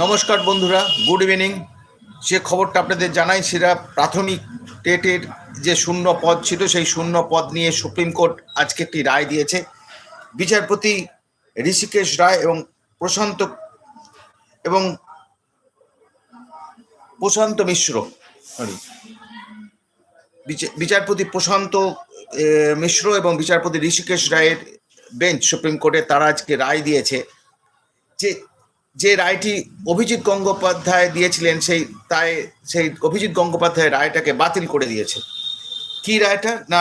নমস্কার বন্ধুরা, good evening. যে খবরটা আপনাদের জানাই সেটা প্রাথমিক টেটের যে শূন্য পদ ছিল, সেই শূন্য পদ নিয়ে সুপ্রিম কোর্ট আজকে একটি রায় দিয়েছে। বিচারপতি ঋষিকেশ রায় এবং প্রশান্ত এবং প্রশান্ত মিশ্র সরি বিচারপতি প্রশান্ত মিশ্র এবং বিচারপতি ঋষিকেশ রায়ের বেঞ্চ সুপ্রিম কোর্টে তারা আজকে রায় দিয়েছে যে যে রায়টি অভিজিৎ গঙ্গোপাধ্যায় দিয়েছিলেন, সেই তাই সেই অভিজিৎ গঙ্গোপাধ্যায় রায়টাকে বাতিল করে দিয়েছে। কি রায়টা? না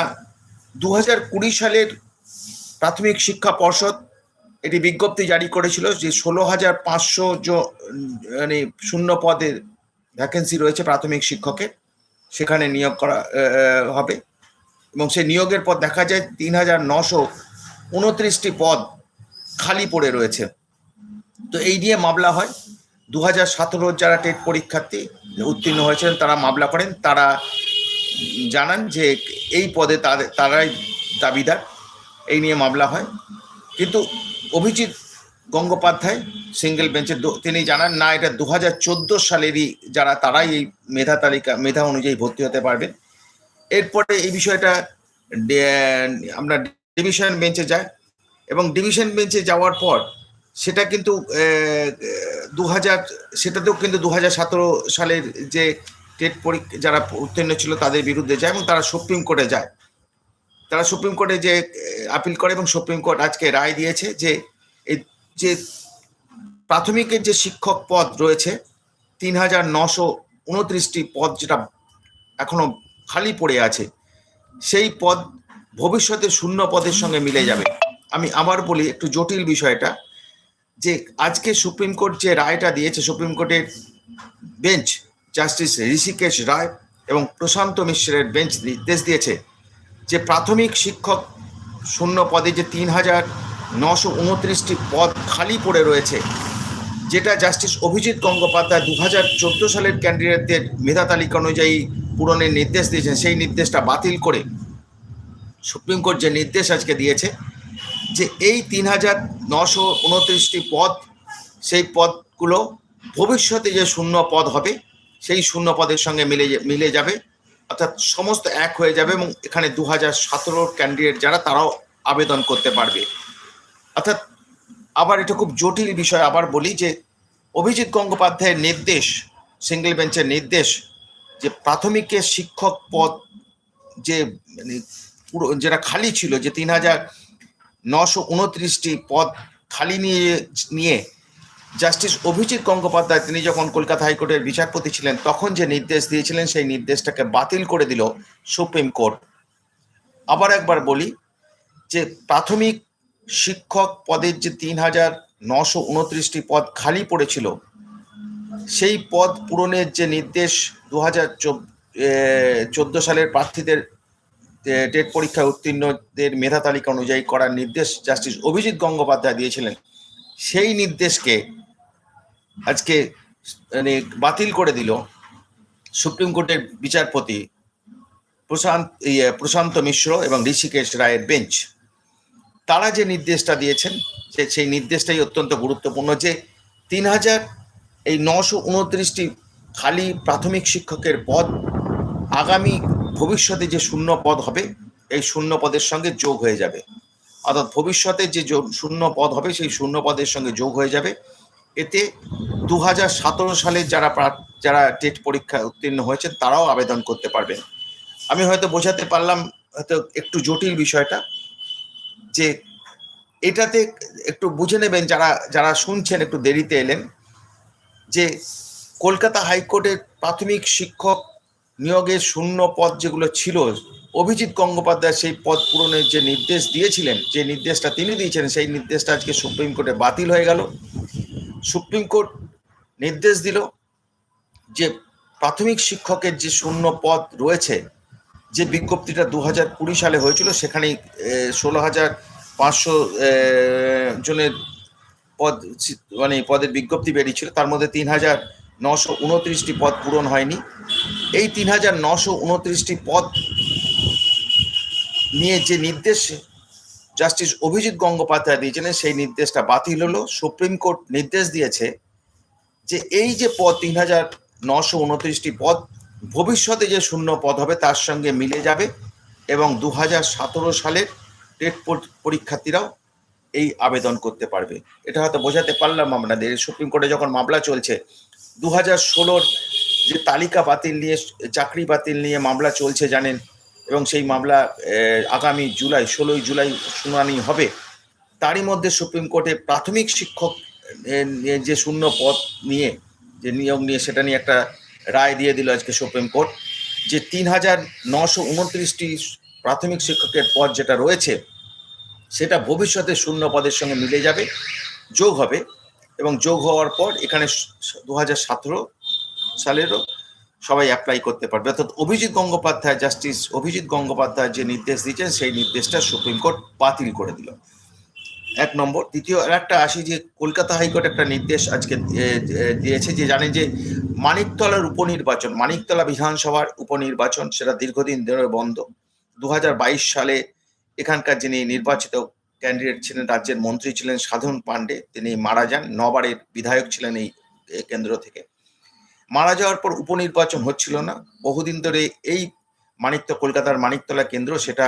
দু কুড়ি সালের প্রাথমিক শিক্ষা পর্ষদ এটি বিজ্ঞপ্তি জারি করেছিল যে ষোলো হাজার পাঁচশো মানে শূন্য পদের ভ্যাকেন্সি রয়েছে প্রাথমিক শিক্ষকের সেখানে নিয়োগ করা হবে। এবং সেই নিয়োগের পর দেখা যায় তিন হাজার নশো উনত্রিশটি পদ খালি পড়ে রয়েছে। তো এই নিয়ে মামলা হয়। দু হাজার সতেরোর যারা টেট পরীক্ষার্থী উত্তীর্ণ হয়েছিলেন তারা মামলা করেন। তারা জানান যে এই পদে তাদের তারাই দাবিদার। এই নিয়ে মামলা হয়। কিন্তু অভিজিৎ গঙ্গোপাধ্যায় সিঙ্গেল বেঞ্চে তিনি জানান, না, এটা দু হাজার চোদ্দ সালেরই যারা, তারাই এই মেধা তালিকা, মেধা অনুযায়ী ভর্তি হতে পারবেন। এরপরে এই বিষয়টা আমরা ডিভিশন বেঞ্চে যায় এবং ডিভিশন বেঞ্চে যাওয়ার পর সেটা কিন্তু দু হাজার সেটাতেও কিন্তু দু হাজার সতেরো সালের যে টেট পরীক্ষা, যারা উত্তীর্ণ ছিল তাদের বিরুদ্ধে যায় এবং তারা সুপ্রিম কোর্টে যায়। তারা সুপ্রিম কোর্টে যে আপিল করে এবং সুপ্রিম কোর্ট আজকে রায় দিয়েছে যে এই যে প্রাথমিকের যে শিক্ষক পদ রয়েছে তিন হাজার নশো উনত্রিশটি পদ যেটা এখনও খালি পড়ে আছে, সেই পদ ভবিষ্যতে শূন্য পদের সঙ্গে মিলে যাবে। আমি আবার বলি একটু জটিল বিষয়টা যে আজকে সুপ্রিম কোর্ট যে রায়টা দিয়েছে, সুপ্রিম কোর্টের বেঞ্চ জাস্টিস ঋষিকেশ রায় এবং প্রশান্ত মিশ্রের বেঞ্চ নির্দেশ দিয়েছে যে প্রাথমিক শিক্ষক শূন্য পদে যে তিন হাজার নশো উনত্রিশটি পদ খালি পড়ে রয়েছে, যেটা জাস্টিস অভিজিৎ গঙ্গোপাধ্যায় দু হাজার চোদ্দ সালের ক্যান্ডিডেটদের মেধা তালিকা অনুযায়ী পূরণের নির্দেশ দিয়েছেন, সেই নির্দেশটা বাতিল করে সুপ্রিম কোর্ট যে নির্দেশ আজকে দিয়েছে যে এই তিন হাজার নশো উনত্রিশটি পদ, সেই পদগুলো ভবিষ্যতে যে শূন্য পদ হবে, সেই শূন্য পদের সঙ্গে মিলে মিলে যাবে। অর্থাৎ সমস্ত এক হয়ে যাবে এবং এখানে দু হাজার সতেরোর ক্যান্ডিডেট যারা, তারাও আবেদন করতে পারবে। অর্থাৎ আবার এটা খুব জটিল বিষয় আবার বলি যে, অভিজিৎ গঙ্গোপাধ্যায়ের নির্দেশ সিঙ্গেল বেঞ্চের নির্দেশ যে প্রাথমিকের শিক্ষক পদ যে মানে পুরো, যেটা খালি ছিল যে তিন হাজার নশো উনত্রিশটি পদ খালি নিয়ে নিয়ে জাস্টিস অভিজিৎ গঙ্গোপাধ্যায় তিনি যখন কলকাতা হাইকোর্টের বিচারপতি ছিলেন, তখন যে নির্দেশ দিয়েছিলেন, সেই নির্দেশটাকে বাতিল করে দিল সুপ্রিম কোর্ট। আবার একবার বলি যে প্রাথমিক শিক্ষক পদের যে তিন হাজার নশো উনত্রিশটি পদ খালি পড়েছিল, সেই পদ পূরণের যে নির্দেশ দু হাজার চোদ্দ সালের প্রার্থীদের টেট পরীক্ষায় উত্তীর্ণদের মেধা তালিকা অনুযায়ী করার নির্দেশ জাস্টিস অভিজিৎ গঙ্গোপাধ্যায় দিয়েছিলেন। সেই নির্দেশকে আজকে মানে বাতিল করে দিল সুপ্রিম কোর্টের বিচারপতি প্রশান্ত ইয়ে, প্রশান্ত মিশ্র এবং ঋষিকেশ রায়ের বেঞ্চ। তারা যে নির্দেশটা দিয়েছেন সে সেই নির্দেশটাই অত্যন্ত গুরুত্বপূর্ণ যে তিন হাজার এই নশো উনত্রিশটি খালি প্রাথমিক শিক্ষকের পদ আগামী ভবিষ্যতে যে শূন্য পদ হবে, এই শূন্য পদের সঙ্গে যোগ হয়ে যাবে। অর্থাৎ ভবিষ্যতে যে শূন্য পদ হবে, সেই শূন্য পদের সঙ্গে যোগ হয়ে যাবে। এতে দু হাজার সতেরো সালে যারা যারা টেট পরীক্ষায় উত্তীর্ণ হয়েছে তারাও আবেদন করতে পারবেন। আমি হয়তো বোঝাতে পারলাম, হয়তো একটু জটিল বিষয়টা, যে এটাতে একটু বুঝে নেবেন যারা যারা শুনছেন, একটু দেরিতে এলেন, যে কলকাতা হাইকোর্টের প্রাথমিক শিক্ষক নিয়োগের শূন্য পদ যেগুলো ছিল, অভিজিৎ গঙ্গোপাধ্যায় সেই পদ পূরণের যে নির্দেশ দিয়েছিলেন, যে নির্দেশটা তিনি দিয়েছেন সেই নির্দেশটা আজকে সুপ্রিম কোর্টে বাতিল হয়ে গেল। সুপ্রিম কোর্ট নির্দেশ দিল যে প্রাথমিক শিক্ষকের যে শূন্য পদ রয়েছে, যে বিজ্ঞপ্তিটা দু হাজার কুড়ি সালে হয়েছিল সেখানে ষোলো হাজার পাঁচশো জনের পদ মানে পদের বিজ্ঞপ্তি বেরিয়েছিল, তার মধ্যে তিন হাজার নশো উনত্রিশটি পদ পূরণ হয়নি। এই তিন হাজার নশো উনত্রিশটি পদ নিয়ে যে নির্দেশ জাস্টিস অভিজিৎ গঙ্গোপাধ্যায় দিয়েছিলেন সেই নির্দেশটা বাতিল হলো। সুপ্রিম কোর্ট নির্দেশ দিয়েছে যে এই যে পদ, তিন হাজার নশো উনত্রিশটি পদ, ভবিষ্যতে যে শূন্য পদ হবে তার সঙ্গে মিলে যাবে এবং দু হাজার সতেরো সালের টেট পরীক্ষার্থীরাও এই আবেদন করতে পারবে। এটা হয়তো বোঝাতে পারলাম আপনাদের, সুপ্রিম কোর্টে যখন মামলা চলছে, দু হাজার ষোলোর যে তালিকা বাতিল নিয়ে, চাকরি বাতিল নিয়ে মামলা চলছে জানেন এবং সেই মামলা আগামী জুলাই, ষোলোই জুলাই শুনানি হবে। তারই মধ্যে সুপ্রিম কোর্টে প্রাথমিক শিক্ষক যে শূন্য পদ নিয়ে, যে নিয়োগ নিয়ে সেটা নিয়ে একটা রায় দিয়ে দিল আজকে সুপ্রিম কোর্ট, যে তিন হাজার নশো উনত্রিশটি প্রাথমিক শিক্ষকের পদ যেটা রয়েছে, সেটা ভবিষ্যতে শূন্য পদের সঙ্গে মিলে যাবে, যোগ হবে এবং যোগ হওয়ার পর এখানে দু হাজার সতেরো সালেরও সবাই অ্যাপ্লাই করতে পারবে। অর্থাৎ অভিজিৎ গঙ্গোপাধ্যায় জাস্টিস অভিজিৎ গঙ্গোপাধ্যায় যে নির্দেশ দিয়েছেন, সেই নির্দেশটা সুপ্রিম কোর্ট বাতিল করে দিল। এক নম্বর। দ্বিতীয়, আর একটা আসি যে কলকাতা হাইকোর্ট একটা নির্দেশ আজকে দিয়েছে যে জানেন যে মানিকতলার উপনির্বাচন, মানিকতলা বিধানসভার উপনির্বাচন সেটা দীর্ঘদিন ধরে বন্ধ। দু হাজার বাইশ সালে এখানকার যিনি নির্বাচিত ক্যান্ডিডেট ছিলেন, রাজ্যের মন্ত্রী ছিলেন সাধন পাণ্ডে, তিনি মারা যান। নবারের বিধায়ক ছিলেন এই কেন্দ্র থেকে। মারা যাওয়ার পর উপনির্বাচন হচ্ছিল না। বহুদিন ধরে এই মানিকত কলকাতার মানিকতলা কেন্দ্র সেটা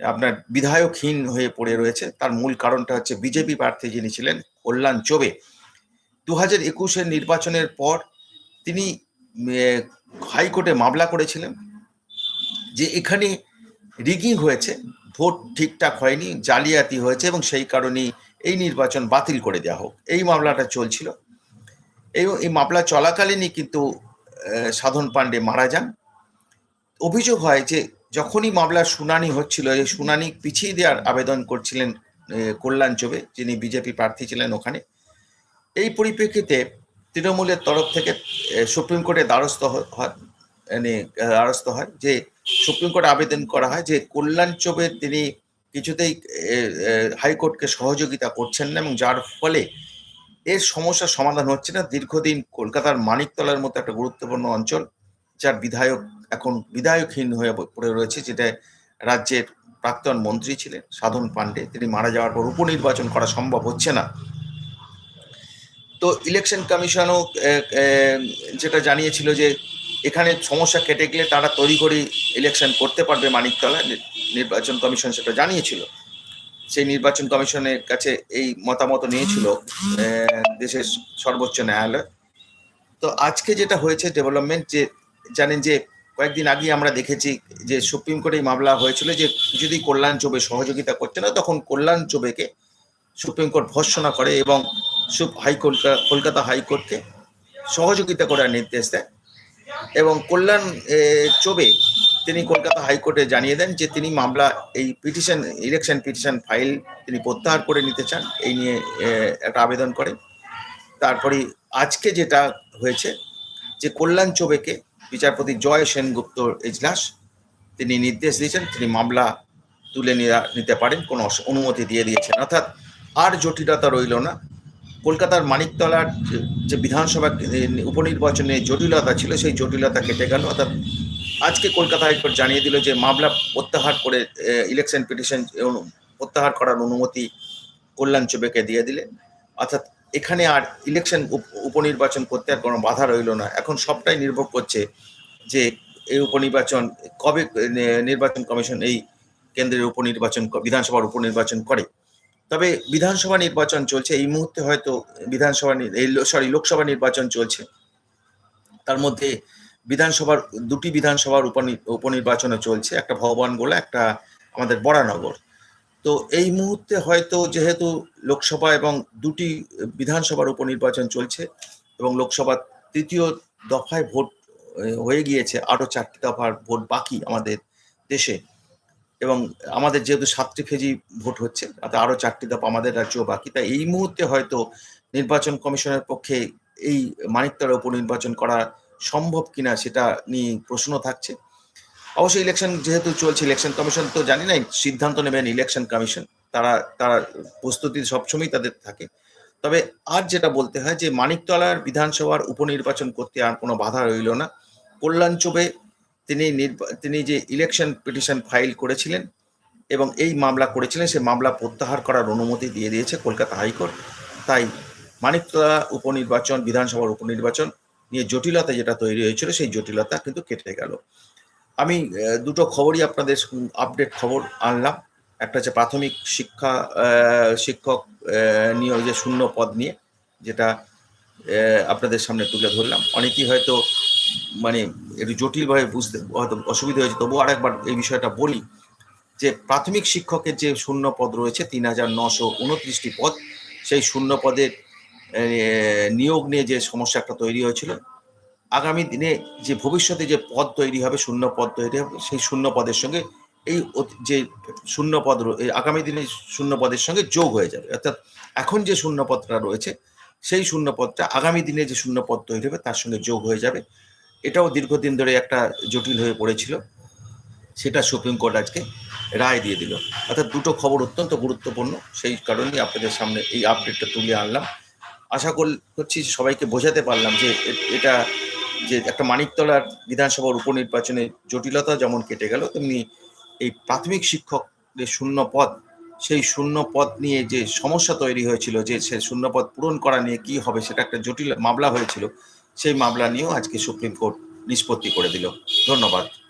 আপনার বিধায়কহীন হয়ে পড়ে রয়েছে। তার মূল কারণটা হচ্ছে বিজেপি প্রার্থী যিনি ছিলেন, কল্যাণ চোবে। দু হাজার একুশের নির্বাচনের পর তিনি হাইকোর্টে মামলা করেছিলেন যে এখানে রিগিং হয়েছে, ভোট ঠিকঠাক হয়নি, জালিয়াতি হয়েছে এবং সেই কারণেই এই নির্বাচন বাতিল করে দেওয়া হোক। এই মামলাটা চলছিল। এই এই মামলা চলাকালীনই কিন্তু সাধন পাণ্ডে মারা যান। অভিযোগ হয় যে, যখনই মামলার শুনানি হচ্ছিল, এই শুনানি পিছিয়ে দেওয়ার আবেদন করছিলেন কল্যাণ চোবে, যিনি বিজেপি প্রার্থী ছিলেন ওখানে। এই পরিপ্রেক্ষিতে তৃণমূলের তরফ থেকে সুপ্রিম কোর্টে দ্বারস্থ হয় মানে দ্বারস্থ হয় যে, সুপ্রিম কোর্টে আবেদন করা হয় যে, কল্যাণ চোবে তিনি কিছুতেই হাইকোর্টকে সহযোগিতা করছেন না এবং যার ফলে এর সমস্যার সমাধান হচ্ছে না। দীর্ঘদিন কলকাতার মানিকতলার মতো একটা গুরুত্বপূর্ণ অঞ্চল, যার বিধায়ক এখন বিধায়কহীন হয়ে পড়ে রয়েছে যেটা রাজ্যের প্রাক্তন মন্ত্রী ছিলেন সাধন পাণ্ডে। তিনি মারা যাওয়ার পর উপনির্বাচন করা সম্ভব হচ্ছে না। তো ইলেকশন কমিশনও যেটা জানিয়েছিল যে এখানে সমস্যা কেটে গেলে তারা তৈরি করে ইলেকশন করতে পারবে মানিকতলা নির্বাচন কমিশন সেটা জানিয়েছিল। সেই নির্বাচন কমিশনের কাছে এই মতামত নিয়েছিল দেশের সর্বোচ্চ ন্যায়ালয়। তো আজকে যেটা হয়েছে ডেভেলপমেন্ট যে জানেন যে কয়েকদিন আগে আমরা দেখেছি যে সুপ্রিম কোর্টে মামলা হয়েছিল যে যদি কল্যাণ চোবে সহযোগিতা করছে না, তখন কল্যাণ চোবেকে সুপ্রিম কোর্ট ভর্সনা করে এবং হাইকোর্ট কলকাতা হাইকোর্টকে সহযোগিতা করার নির্দেশ দেয়। এবং কল্যাণ চোবে তিনি কলকাতা হাইকোর্টে জানিয়ে দেন যে তিনি মামলা, এই পিটিশন ইলেকশন পিটিশন ফাইল তিনি প্রত্যাহার করে নিতে চান, এই নিয়ে একটা আবেদন করে। তারপরে আজকে যেটা হয়েছে যে কল্যাণ চোবেকে বিচারপতি জয় সেনগুপ্ত এজলাস তিনি নির্দেশ দিয়েছেন তিনি মামলা তুলে নিতে পারেন, কোনো অনুমতি দিয়ে দিয়েছেন। অর্থাৎ আর জটিলতা রইল না। কলকাতার মানিকতলার যে বিধানসভা উপনির্বাচনে জটিলতা ছিল, সেই জটিলতা কেটে গেল। অর্থাৎ আজকে কলকাতা হাইকোর্ট জানিয়ে দিল যে মামলা প্রত্যাহার করে ইলেকশন পিটিশন প্রত্যাহার করার অনুমতি কল্যাণ চোবেকে দিয়ে দিলেন অর্থাৎ এখানে আর ইলেকশন উপনির্বাচন করতে আর কোনো বাধা রইল না। এখন সবটাই নির্ভর করছে যে এই উপনির্বাচন কবে নির্বাচন কমিশন এই কেন্দ্রের উপনির্বাচন, বিধানসভার উপনির্বাচন করে। তবে বিধানসভা নির্বাচন চলছে, এই মুহূর্তে হয়তো বিধানসভা সরি লোকসভা নির্বাচন চলছে। তার মধ্যে বিধানসভার, দুটি বিধানসভার উপনি- উপনির্বাচনও চলছে, একটা ভগবান গোলা, একটা আমাদের বরানগর। তো এই মুহূর্তে হয়তো যেহেতু লোকসভা এবং দুটি বিধানসভার উপনির্বাচন চলছে এবং লোকসভা তৃতীয় দফায় ভোট হয়ে গিয়েছে আরও চারটি দফার ভোট বাকি আমাদের দেশে এবং আমাদের যেহেতু সাতটি ফেজি ভোট হচ্ছে, তাতে আরও চারটি দফা আমাদের রাজ্য বাকি। তাই এই মুহূর্তে হয়তো নির্বাচন কমিশনের পক্ষে এই মানিকতলা উপনির্বাচন করা সম্ভব কিনা সেটা নিয়ে প্রশ্ন থাকছে। অবশ্যই ইলেকশন যেহেতু চলছে ইলেকশন কমিশন তো জানি না সিদ্ধান্ত নেবেন ইলেকশন কমিশন তারা তারা প্রস্তুতি সবসময় তাদের থাকে। তবে আর যেটা বলতে হয় যে, মানিকতলার বিধানসভার উপনির্বাচন করতে আর কোনো বাধা রইল না। কল্যাণ চোবে তিনি তিনি যে ইলেকশন পিটিশন ফাইল করেছিলেন এবং এই মামলা করেছিলেন, সে মামলা প্রত্যাহার করার অনুমতি দিয়ে দিয়েছে কলকাতা হাইকোর্ট। তাই মানিকতলা উপনির্বাচন, বিধানসভার উপনির্বাচন নিয়ে জটিলতা যেটা তৈরি হয়েছিল, সেই জটিলতা কিন্তু কেটে গেল। আমি দুটো খবরই আপনাদের আপডেট খবর আনলাম। একটা হচ্ছে প্রাথমিক শিক্ষা শিক্ষক নিয়োগ যে শূন্য পদ নিয়ে, যেটা আপনাদের সামনে তুলে ধরলাম। অনেকেই হয়তো মানে একটু জটিলভাবে বুঝতে, হয়তো অসুবিধা হয়েছে। তবুও আরেকবার এই বিষয়টা বলি যে প্রাথমিক শিক্ষকের যে শূন্য পদ রয়েছে, তিন হাজার নশো উনত্রিশটি পদ, সেই শূন্য পদের নিয়োগ নিয়ে যে সমস্যা একটা তৈরি হয়েছিল, আগামী দিনে যে ভবিষ্যতে যে পদ তৈরি হবে, শূন্য পদ তৈরি হবে, সেই শূন্য পদের সঙ্গে এই যে শূন্য পদ আগামী দিনে শূন্য পদের সঙ্গে যোগ হয়ে যাবে। অর্থাৎ এখন যে শূন্য পদটা রয়েছে, সেই শূন্য পদটা আগামী দিনে যে শূন্য পদ তৈরি হবে, তার সঙ্গে যোগ হয়ে যাবে। এটাও দীর্ঘদিন ধরে একটা জটিল হয়ে পড়েছিল। সেটা সুপ্রিম কোর্ট আজকে রায় দিয়ে দিল। অর্থাৎ দুটো খবর অত্যন্ত গুরুত্বপূর্ণ। সেই কারণেই আপনাদের সামনে এই আপডেটটা তুলে আনলাম। আশা কর- করছি সবাইকে বোঝাতে পারলাম যে এটা যে একটা মানিকতলার বিধানসভার উপনির্বাচনে জটিলতা যেমন কেটে গেল, তেমনি এই প্রাথমিক শিক্ষকদের শূন্য পদ, সেই শূন্য পদ নিয়ে যে সমস্যা তৈরি হয়েছিল, যে সে শূন্য পদ পূরণ করা নিয়ে কি হবে সেটা একটা জটিল মামলা হয়েছিল, সেই মামলা নিয়েও আজকে সুপ্রিম কোর্ট নিষ্পত্তি করে দিল। ধন্যবাদ।